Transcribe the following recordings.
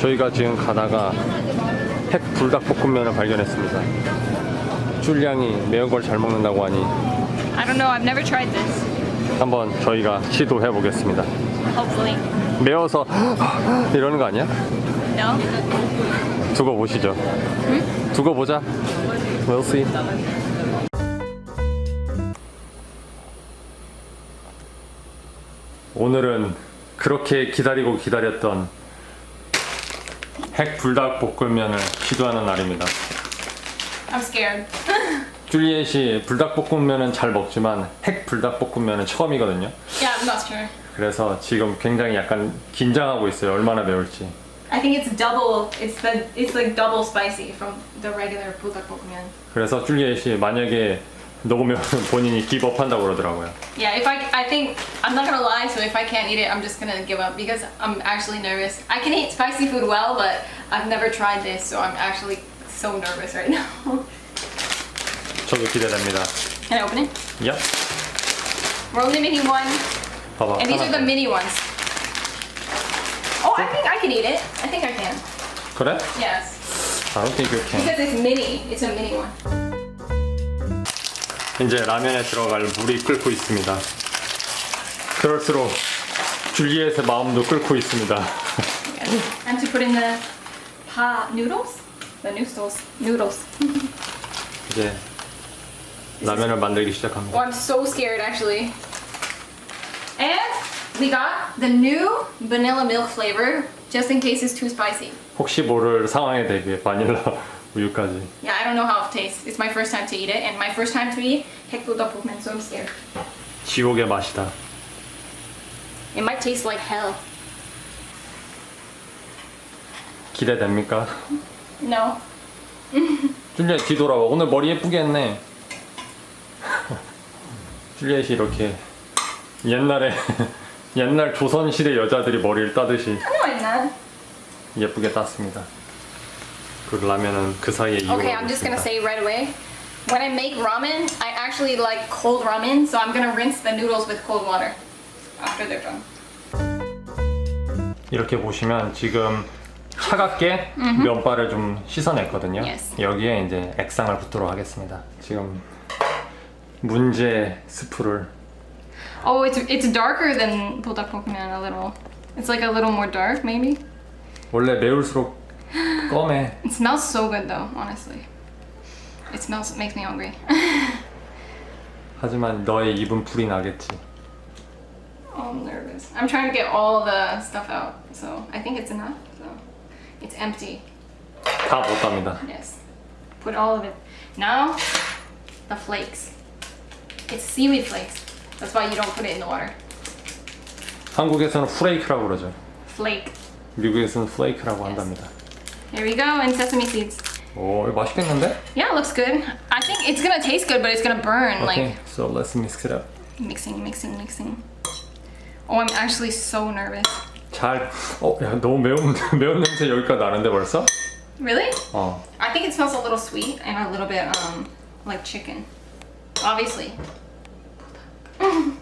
저희가 지금 가다가 핵 불닭볶음면을 발견했습니다. 줄량이 매운 걸 잘 먹는다고 하니 I don't know. I've never tried this. 한번 저희가 시도해 보겠습니다. Hopefully. 매워서 이러는 거 아니야? No? 두고 보시죠. 두고 보자. We'll see. 오늘은 그렇게 기다리고 기다렸던 핵 불닭 볶음면을 시도하는 날입니다. I'm scared. 줄리엣이 불닭볶음면은 잘 먹지만 핵 불닭볶음면은 처음이거든요. Yeah, I'm not sure. 그래서 지금 굉장히 약간 긴장하고 있어요. 얼마나 매울지. I think it's double. It's the. It's like double spicy from the regular bulldog 그래서 줄리엣이 만약에 너무 매우면 본인이 기법한다고 그러더라고요. Yeah, if I, I think I'm not gonna lie. So if I can't eat it, I'm just gonna give up because I'm actually nervous. I can eat spicy food well, but I've never tried this, so I'm actually so nervous right now. 저도 기대됩니다. can I open it? 야, We're only making one, 봐봐. and these are 하나 the mini ones. Oh, I think I can eat it. I think I can. 그래? Yes, I don't think you can. because it's mini. It's a mini one. 이제 라면에 들어갈 물이 끓고 있습니다. 그럴수록 줄리엣의 마음도 끓고 있습니다. And to put in the pa noodles, the noodles, noodles. 이제 라면을 만들기 시작합니다. Oh, I'm so scared actually. And we got the new vanilla milk flavor, just in case it's too spicy. 혹시 모를 상황에 대비해 바닐라 우유까지. Yeah, I don't know how it tastes. It's my first time to eat it, and my first time to eat hekbudokbukmen, so I'm scared. 지옥의 맛이다. It might taste like hell. 기대됩니까? No. 줄리엣 뒤돌아와. 오늘 머리 예쁘게 했네. 줄리엣이 이렇게 옛날에 옛날 조선시대 여자들이 머리를 따듯이 No, I'm not. 예쁘게 땄습니다. 그 라면은 그 사이에 이용하고 Okay, I'm just gonna say right away. When I make ramen, I actually like cold ramen, so I'm gonna rinse the noodles with cold water after they're done. 이렇게 보시면 지금 차갑게 면발을 좀 씻어냈거든요. Yes. 여기에 이제 액상을 붓도록 하겠습니다. 지금 문제 스프를 Oh, it's it's darker than bulldog Pokemon a little. It's like a little more dark, maybe. 원래 매울수록 검해. It smells so good though, honestly. It smells makes me hungry. 하지만 너의 입은 불이 나겠지. oh, I'm nervous. I'm trying to get all the stuff out, so I think it's enough. So it's empty. 다 못합니다. Yes. Put all of it. Now the flakes. It's seaweed flakes. That's why you don't put it in the water. 한국에서는 프레이크라고 그러죠. Flake. 미국에서는 플레이크라고 한답니다. Here we go, and sesame seeds. 오, 이거 맛있겠는데? Yeah, it looks good. I think it's gonna taste good, but it's gonna burn. Okay, Like so let's mix it up. mixing, mixing, mixing. Oh, I'm actually so nervous. 잘, 어, 야, 너무 매운 매운 냄새 여기까지 나는데 벌써? Really? 어, I think it smells a little sweet and a little bit um like chicken. Obviously.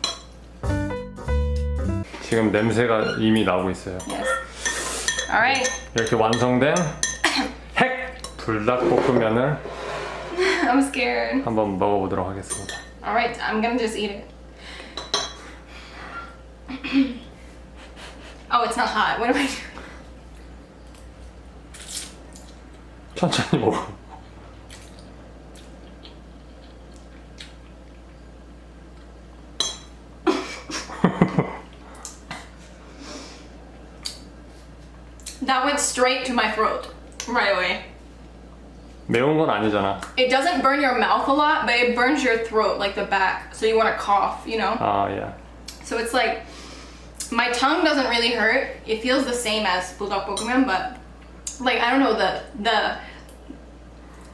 지금 냄새가 이미 나고 있어요. Yes. All right. 이렇게 완성된 핵 불닭볶음면을 I'm scared. 한번 먹어보도록 하겠습니다. All right. I'm gonna just eat it. oh, it's not hot. What am I doing? 천천히 먹어. went straight to my throat right away. 매운 건 아니잖아. It doesn't burn your mouth a lot, but it burns your throat, like the back. So you want to cough, you know? 아, 예. So it's like my tongue doesn't really hurt. It feels the same as bulldog Pokemon, but like I don't know the the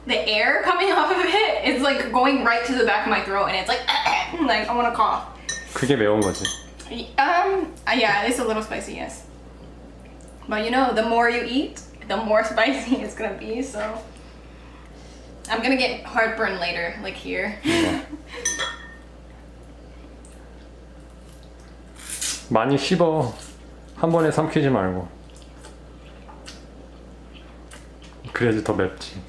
the air coming off of it. It's like going right to the back of my throat, and it's like like I want to cough. 그게 매운 거지. Um, uh, yeah, it's a little spicy, yes. But you know, the more you eat, the more spicy it's gonna be. So I'm gonna get heartburn later, like here. 많이 씹어. 한 번에 삼키지 말고. 그래야지 더 맵지.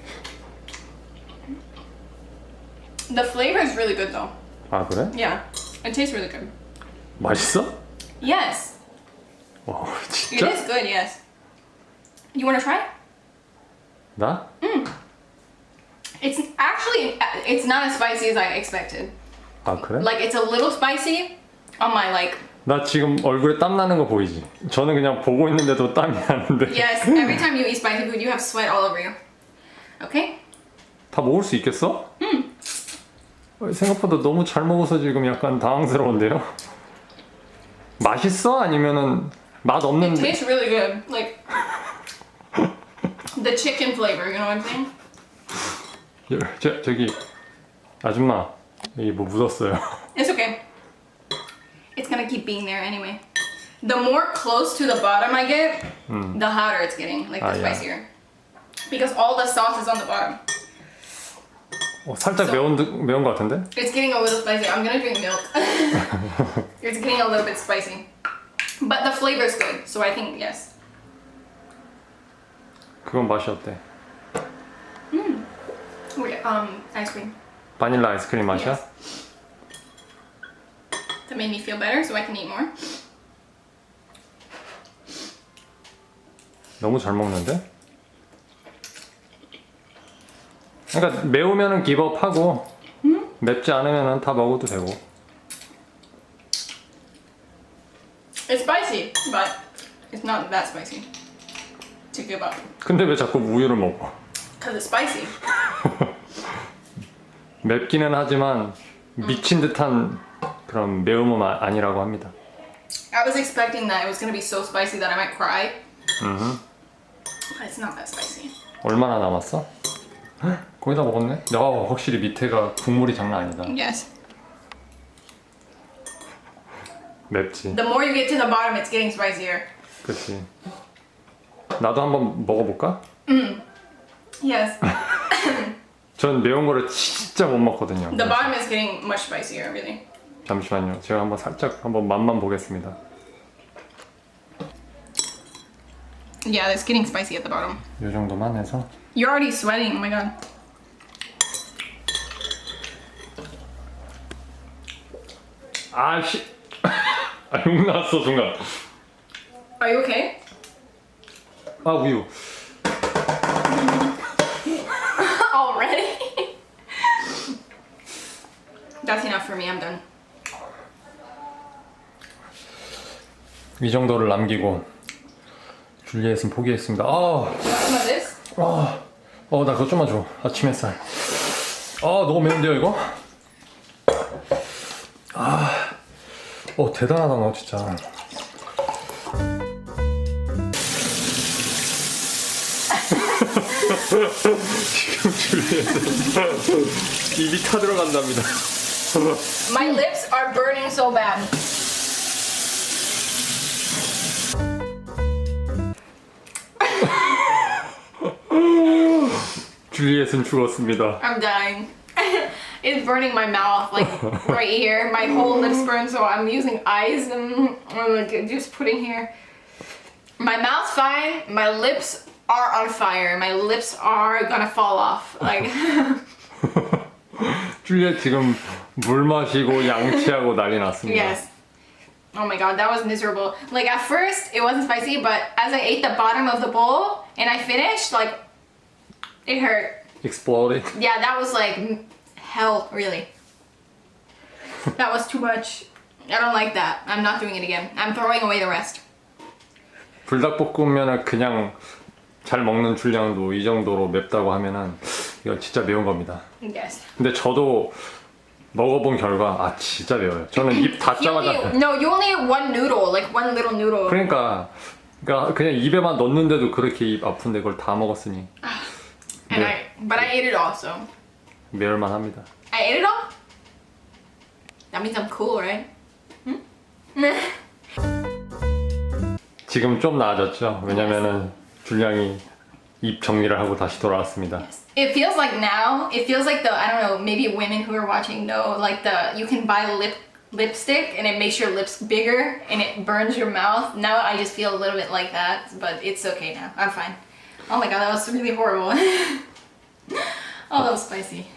The flavor is really good though. 아 그래? Yeah, it tastes really good. 맛있어? Yes, 와 it 진짜? is good. Yes. You want to try? 나? It's actually it's not as spicy as I expected. 아 그래? Like it's a little spicy on my like. 나 지금 얼굴에 땀 나는 거 보이지? 저는 그냥 보고 있는데도 땀이 나는데 Yes, every time you eat spicy food, you have sweat all over you. Okay. 다 먹을 수 있겠어? 어, 생각보다 너무 잘 먹어서 지금 약간 당황스러운데요? 맛있어? 아니면은 맛 It 없는데? tastes really good. Like the chicken flavor. You know what I'm saying? 여- 저, 저기 아줌마 여기 뭐 묻었어요 It's okay. It's gonna keep being there anyway. The more close to the bottom I get, the hotter it's getting. Like the Ah, yeah. spicier. Because all the sauce is on the bottom. 어, 살짝 매운, 듯- 매운 거 같은데? It's getting a little spicy. I'm gonna drink milk. it's getting a little bit spicy. But the flavor's good, so I think yes. 그건 맛이 어때? Wait, um, ice cream. 바닐라 아이스크림 맛이야? Yes. That made me feel better, so I can eat more. 너무 잘 먹는데? 그러니까 매우면은 기법하고 맵지 않으면은 다 먹어도 되고 It's spicy, but it's not that spicy to give up. 근데 왜 자꾸 우유를 먹어? Because it's spicy. 맵기는 하지만 미친 듯한 그런 매움은 아- 아니라고 합니다 I was expecting that it was gonna be so spicy that I might cry. But it's not that spicy. 얼마나 남았어? 헉, 거의 다 먹었네? 야 확실히 밑에가 국물이 장난 아니다 Yes. 맵지 The more you get to the bottom, it's getting spicier. 그치 나도 한번 먹어볼까? Yes. 전 매운 거를 진짜 못 먹거든요 The bottom is getting much spicier, really. 잠시만요 제가 한번 살짝 한번 맛만 보겠습니다 Yeah, it's getting spicy at the bottom. 이 정도만 해서 You're already sweating. Oh my god. 아씨 아 욕 나왔어 순간 Are you okay? 아 우유 Already? That's enough for me. I'm done. 이 정도를 남기고 줄리엣은 포기했습니다 아 some of this? 아, 어, 나 그거 좀만 줘. 아침 햇살. 아, 너무 매운데요, 이거? 아, 어, 대단하다, 너 진짜. 지금 줄리엣은 입이 타 들어간답니다. My lips are burning so bad. 줄리엣은 죽었습니다. I'm dying. it's burning my mouth, like right here. My whole lips burn, so I'm using ice and I'm like just putting here. My mouth's fine. My lips are on fire. My lips are gonna fall off. Like 줄리엣 지금 물 마시고 양치하고 난리 났습니다. yes. Oh my god, that was miserable. Like at first it wasn't spicy, but as I ate the bottom of the bowl and I finished, like it hurt. Exploded. Yeah, that was like m- hell, really. that was too much. I don't like that. I'm not doing it again. I'm throwing away the rest. 불닭볶음면을 그냥 잘 먹는 줄량도 이 정도로 맵다고 하면은 이거 진짜 매운 겁니다. Yes. 근데 저도 먹어본 결과 아 진짜 매워요. 저는 입 You 닫자마자 only, no, you only ate one noodle, like one little noodle. 그러니까 그러니까 그냥 입에만 넣는데도 그렇게 입 아픈데 그걸 다 먹었으니 And I, but I ate it all, so 매울만 합니다. I ate it all. That means I'm cool, right? Hmm? 지금 좀 나아졌죠. 왜냐면은 줄량이 입 정리를 하고 다시 돌아왔습니다. It feels like now. It feels like the I don't know. Maybe women who are watching know like the you can buy lip lipstick and it makes your lips bigger and it burns your mouth. Now I just feel a little bit like that, but it's okay now. I'm fine. Oh my god, that was really horrible. oh, that was spicy.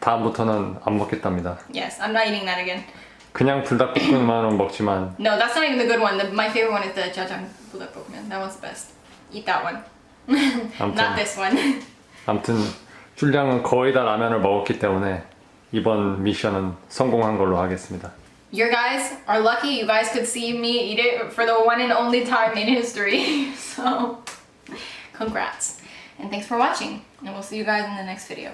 다음부터는 안 먹겠답니다. Yes, I'm not eating that again. 그냥 불닭볶음면은 먹지만 No, that's not even the good one. The, my favorite one is the jajang buldak Pokemon. That one's the best. Eat that one. not this one. 아무튼 줄량은 거의 다 라면을 먹었기 때문에 이번 미션은 성공한 걸로 하겠습니다. You guys are lucky you guys could see me eat it for the one and only time in history. So, congrats. And thanks for watching. And we'll see you guys in the next video.